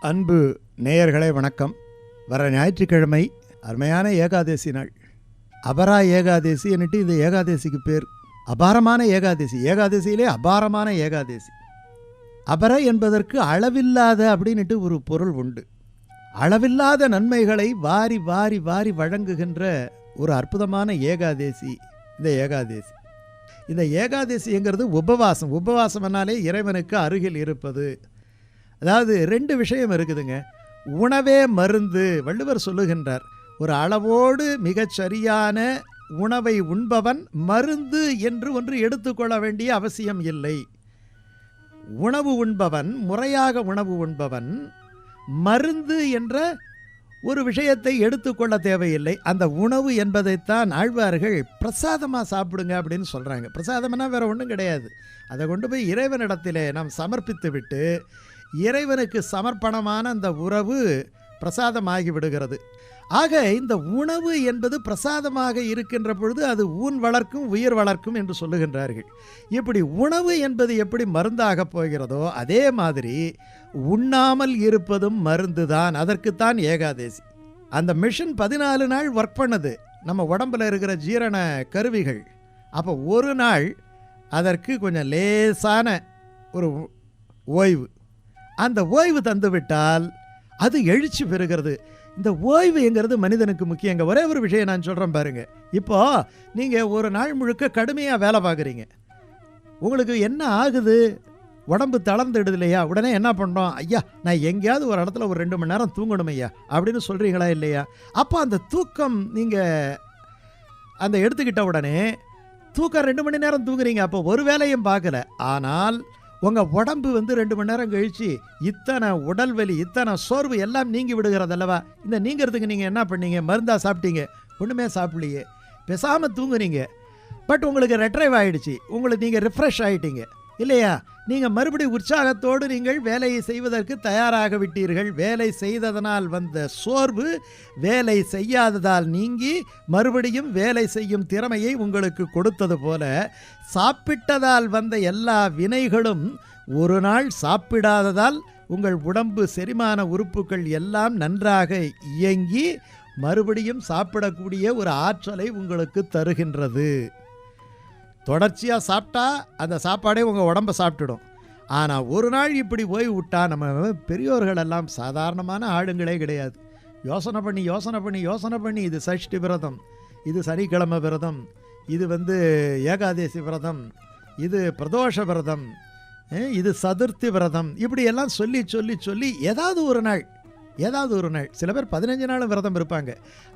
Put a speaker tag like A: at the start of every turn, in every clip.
A: அன்பு நேயர்களே வணக்கம். வர ஞாயிற்றுக்கிழமை அருமையான ஏகாதசி நாள். அபரா ஏகாதசி என்னட்டு இந்த ஏகாதசிக்கு பேர். அபாரமான ஏகாதசி. ஏகாதசியிலே அபாரமான ஏகாதசி. அபர என்பதற்கு அளவில்லாத அப்படின்ட்டு ஒரு பொருள் உண்டு. அளவில்லாத நன்மைகளை வாரி வாரி வாரி வழங்குகின்ற ஒரு அற்புதமான ஏகாதேசி இந்த ஏகாதேசி. இந்த ஏகாதசிங்கிறது உபவாசம். உபவாசம்னாலே இறைவனுக்கு அருகில் இருப்பது. அதாவது ரெண்டு விஷயம் இருக்குதுங்க. உணவே மருந்து வள்ளுவர் சொல்லுகின்றார் ஒரு அளவோடு மிகச்சரியான உணவை உண்பவன் மருந்து என்று ஒன்று எடுத்துக்கொள்ள வேண்டிய அவசியம் இல்லை. உணவு உண்பவன் முறையாக உணவு உண்பவன் மருந்து என்ற ஒரு விஷயத்தை எடுத்துக்கொள்ள தேவையில்லை. அந்த உணவு என்பதைத்தான் ஆழ்வார்கள் பிரசாதமாக சாப்பிடுங்க அப்படின்னு சொல்கிறாங்க பிரசாதம்னா வேறு ஒன்றும் கிடையாது. அதை கொண்டு போய் இறைவனிடத்திலே நாம் சமர்ப்பித்து விட்டு இறைவனுக்கு சமர்ப்பணமான அந்த உறவு பிரசாதமாகி விடுகிறது. ஆக இந்த உணவு என்பது பிரசாதமாக இருக்கின்ற பொழுது அது ஊன் வளர்க்கும் உயிர் வளர்க்கும் என்று சொல்லுகின்றார்கள். இப்படி உணவு என்பது எப்படி மருந்தாக போகிறதோ அதே மாதிரி உண்ணாமல் இருப்பதும் மருந்து தான் அதற்குத்தான் ஏகாதேசி. அந்த மிஷின் பதினாலு நாள் ஒர்க் பண்ணுது. நம்ம உடம்புல இருக்கிற ஜீரண கருவிகள். அப்போ ஒரு நாள் அதற்கு கொஞ்சம் லேசான ஒரு ஓய்வு. அந்த ஓய்வு தந்துவிட்டால் அது எழுச்சி பெறுகிறது. இந்த ஓய்வுங்கிறது மனிதனுக்கு முக்கியங்க ஒரே ஒரு விஷயம் நான் சொல்கிறேன் பாருங்க. இப்போ நீங்கள் ஒரு நாள் முழுக்க கடுமையாக வேலை பார்க்குறீங்க. உங்களுக்கு என்ன ஆகுது? உடம்பு தளர்ந்துடுது இல்லையா? உடனே என்ன பண்ணுறோம் ஐயா நான் எங்கேயாவது ஒரு இடத்துல ஒரு ரெண்டு மணி நேரம் தூங்கணும் ஐயா அப்படின்னு சொல்கிறீங்களா இல்லையா? அப்போ அந்த தூக்கம் நீங்கள் அந்த எடுத்துக்கிட்ட உடனே தூக்கம் ரெண்டு மணி நேரம் தூங்குறீங்க. அப்போ ஒரு வேலையும் பார்க்கல. ஆனால் உங்கள் உடம்பு வந்து ரெண்டு மணி நேரம் கழிச்சு இத்தனை உடல் வலி இத்தனை சோர்வு எல்லாம் நீங்கி விடுகிறதல்லவா இந்த நீங்கிறதுக்கு நீங்கள் என்ன பண்ணீங்க? மருந்தாக சாப்பிட்டீங்க. ஒன்றுமே சாப்பிடலையே. பேசாமல் தூங்குனீங்க. பட் உங்களுக்கு ரெட்ரைவ் ஆகிடுச்சி உங்களுக்கு நீங்கள் ரிஃப்ரெஷ் ஆகிட்டீங்க இல்லையா? நீங்கள் மறுபடி உற்சாகத்தோடு நீங்கள் வேலையை செய்வதற்கு தயாராக விட்டீர்கள். வேலை செய்ததனால் வந்த சோர்வு வேலை செய்யாததால் நீங்கி மறுபடியும் வேலை செய்யும் திறமையை உங்களுக்கு கொடுத்தது போல சாப்பிட்டதால் வந்த எல்லா வினைகளும் ஒரு நாள் சாப்பிடாததால் உங்கள் உடம்பு செரிமான உறுப்புகள் எல்லாம் நன்றாக இயங்கி மறுபடியும் சாப்பிடக்கூடிய ஒரு ஆற்றலை உங்களுக்கு தருகின்றது. தொடர்ச்சியாக சாப்பிட்டா அந்த சாப்பாடே உங்கள் உடம்பை சாப்பிட்டுடும். ஆனால் ஒரு நாள் இப்படி ஓய்வு விட்டால் நம்ம பெரியோர்கள் எல்லாம் சாதாரணமான ஆளுங்களே கிடையாது. யோசனை பண்ணி யோசனை பண்ணி யோசனை பண்ணி இது சஷ்டி விரதம் இது சனிக்கிழமை விரதம் இது வந்து ஏகாதேசி விரதம் இது பிரதோஷ விரதம் இது சதுர்த்தி விரதம் இப்படி எல்லாம் சொல்லி சொல்லி சொல்லி ஏதாவது ஒரு நாள் ஏதாவது ஒரு நாள் சில பேர் பதினஞ்சு நாளும் விரதம் இருப்பாங்க.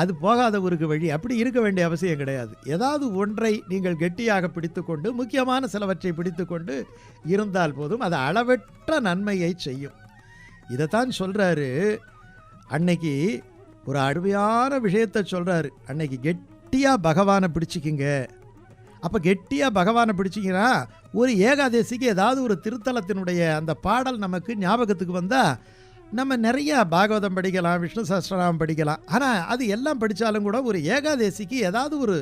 A: அது போகாத ஊருக்கு வழி அப்படி இருக்க வேண்டிய அவசியம் கிடையாது. ஏதாவது ஒன்றை நீங்கள் கெட்டியாக பிடித்துக்கொண்டு முக்கியமான சிலவற்றை பிடித்துக்கொண்டு இருந்தால் போதும் அது அளவற்ற நன்மையை செய்யும். இதைத்தான் சொல்கிறாரு அன்னைக்கு ஒரு அருமையான விஷயத்தை சொல்கிறாரு அன்னைக்கு கெட்டியாக பகவானை பிடிச்சிக்கிங்க. அப்போ கெட்டியாக பகவானை பிடிச்சிங்கன்னா ஒரு ஏகாதசிக்கு ஏதாவது ஒரு திருத்தலத்தினுடைய அந்த பாடல் நமக்கு ஞாபகத்துக்கு வந்தால் நம்ம நிறைய பாகவதம் படிக்கலாம் விஷ்ணு சஹஸ்ரநாமம் படிக்கலாம். ஆனால் அது எல்லாம் படித்தாலும் கூட ஒரு ஏகாதசிக்கு ஏதாவது ஒரு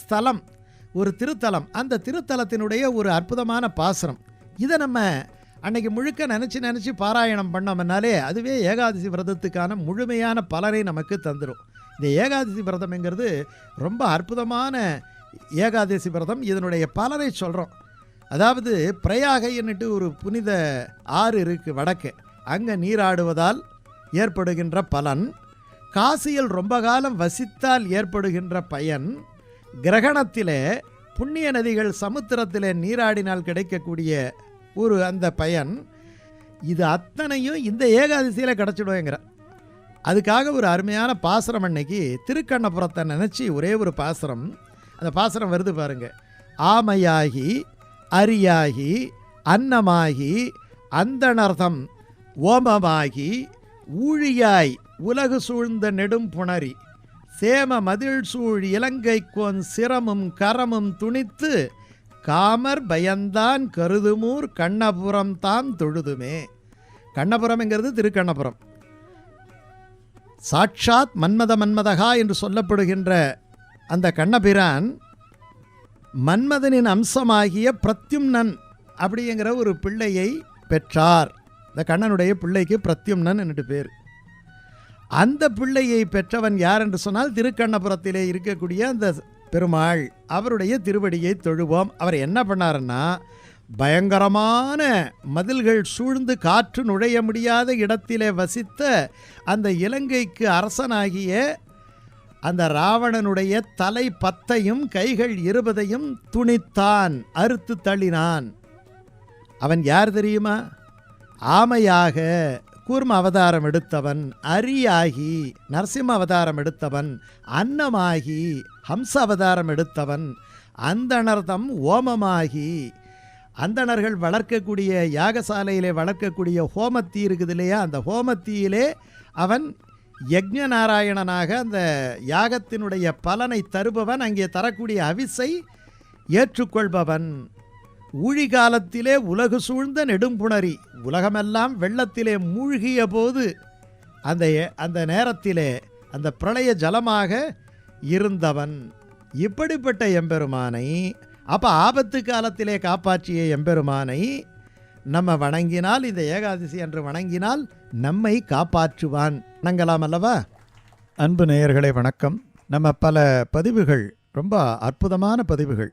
A: ஸ்தலம் ஒரு திருத்தலம் அந்த திருத்தலத்தினுடைய ஒரு அற்புதமான பாசனம். இதை நம்ம அன்னைக்கு முழுக்க நினச்சி நினச்சி பாராயணம் பண்ணோம்னாலே அதுவே ஏகாதசி விரதத்துக்கான முழுமையான பலனை நமக்கு தந்துடும் இந்த ஏகாதசி விரதம்ங்கிறது ரொம்ப அற்புதமான ஏகாதசி விரதம். இதனுடைய பலனை சொல்கிறோம் அதாவது பிரயாகைன்னுட்டு ஒரு புனித ஆறு இருக்குது வடக்கு. அங்கே நீராடுவதால் ஏற்படுகின்ற பலன் காசியில் ரொம்ப காலம் வசித்தால் ஏற்படுகின்ற பயன் கிரகணத்திலே புண்ணிய நதிகள் சமுத்திரத்திலே நீராடினால் கிடைக்கக்கூடிய ஒரு அந்த பயன் இது அத்தனையும் இந்த ஏகாதசியில் கிடச்சிடுவேங்கிற. அதுக்காக ஒரு அருமையான பாசரம் அன்னைக்கு திருக்கண்ணபுரத்தை நினச்சி ஒரே ஒரு பாசரம். அந்த பாசரம் வருது பாருங்க. ஆமையாகி அரியாகி அன்னமாகி அந்தனர்தம் ஓமமாகி ஊழியாய் உலகு சூழ்ந்த நெடும் புணரி. சேம மதில் சூழ் இலங்கைக்கோன் சிரமும் கரமும் துணித்து காமர் பயந்தான் கருதுமூர் கண்ணபுரம் தாம் தொழுதுமே. கண்ணபுரம்ங்கிறது திருக்கண்ணபுரம். சாட்சாத் மன்மத மன்மதகா என்று சொல்லப்படுகின்ற அந்த கண்ணபிரான் மன்மதனின் அம்சமாகிய பிரத்யும்னன் அப்படிங்கிற ஒரு பிள்ளையை பெற்றார். இந்த கண்ணனுடைய பிள்ளைக்கு பிரத்யும்னன் என்னட்டு பேர். அந்த பிள்ளையை பெற்றவன் யார் என்று சொன்னால் திருக்கண்ணபுரத்திலே இருக்கக்கூடிய அந்த பெருமாள் அவருடைய திருவடியை தொழுவோம். அவர் என்ன பண்ணாருன்னா பயங்கரமான மதில்கள் சூழ்ந்து காற்று நுழைய முடியாத இடத்திலே வசித்த அந்த இலங்கைக்கு அரசனாகிய அந்த ராவணனுடைய தலை பத்தையும் கைகள் இருபதையும் துணித்தான் அறுத்து தள்ளினான். அவன் யார் தெரியுமா? ஆமையாக கூர்ம அவதாரம் எடுத்தவன் அரியாகி நரசிம்ம அவதாரம் எடுத்தவன் அன்னமாகி ஹம்ச அவதாரம் எடுத்தவன் அந்தணர்தம் ஓமமாகி அந்தணர்கள் வளர்க்கக்கூடிய யாகசாலையிலே வளர்க்கக்கூடிய ஹோமத்தீ இருக்குது இல்லையா? அந்த ஹோமத்தீயிலே அவன் யக்ஞ நாராயணனாக அந்த யாகத்தினுடைய பலனை தருபவன் அங்கே தரக்கூடிய அவிசை ஏற்றுக்கொள்பவன். ஊழி காலத்திலே உலகு சூழ்ந்த நெடும்புணரி. உலகமெல்லாம் வெள்ளத்திலே மூழ்கிய போது அந்த அந்த நேரத்திலே அந்த பிரளய ஜலமாக இருந்தவன். இப்படிப்பட்ட எம்பெருமானை அப்போ ஆபத்து காலத்திலே காப்பாற்றிய எம்பெருமானை நம்ம வணங்கினால் இந்த ஏகாதசி என்று வணங்கினால் நம்மை காப்பாற்றுவான். வணங்கலாம் அல்லவா? அன்பு நேயர்களே வணக்கம். நம்ம பல பதிவுகள் ரொம்ப அற்புதமான பதிவுகள்.